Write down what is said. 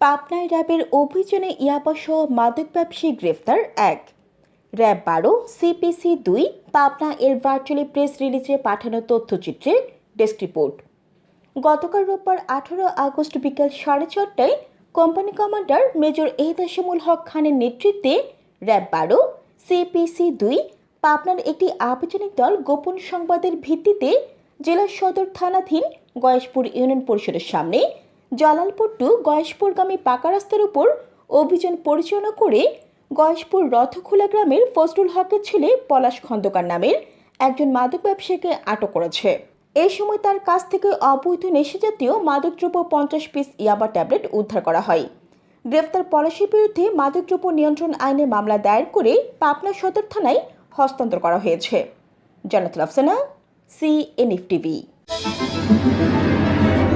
পাবনায় র্যাবের অভিযানে ইয়াবাসহ মাদক ব্যবসায়ী গ্রেফতার এক। র্যাব বারো, সিপিসি দুই, পাবনা এর ভার্চুয়ালি প্রেস রিলিজে পাঠানো তথ্যচিত্রে ডেস্ক রিপোর্ট। গতকাল রোববার আঠারো আগস্ট বিকাল সাড়ে চারটায় company commander major Ehtashimul Haque খানের নেতৃত্বে র্যাব বারো, সিপিসি দুই, পাবনার একটি আবেদনিক দল গোপন সংবাদের ভিত্তিতে জেলা সদর থানাধীন গয়েশপুর ইউনিয়ন পরিষদের সামনে জালালপুর টু গয়েশপুরগামী পাকা রাস্তার উপর অভিযান পরিচালনা করে গয়েশপুর রথখোলা গ্রামের ফজলুল হকের ছেলে পলাশ খন্দকার নামের একজন মাদক ব্যবসায়ীকে আটক করেছে। এই সময় তার কাছ থেকে অবৈধ নেশাজাতীয় মাদকদ্রব্য পঞ্চাশ পিস ইয়াবা ট্যাবলেট উদ্ধার করা হয়। গ্রেফতার পলাশের বিরুদ্ধে মাদকদ্রব্য নিয়ন্ত্রণ আইনে মামলা দায়ের করে পাবনা সদর থানায় হস্তান্তর করা হয়েছে। Janatul Afsana CNF TV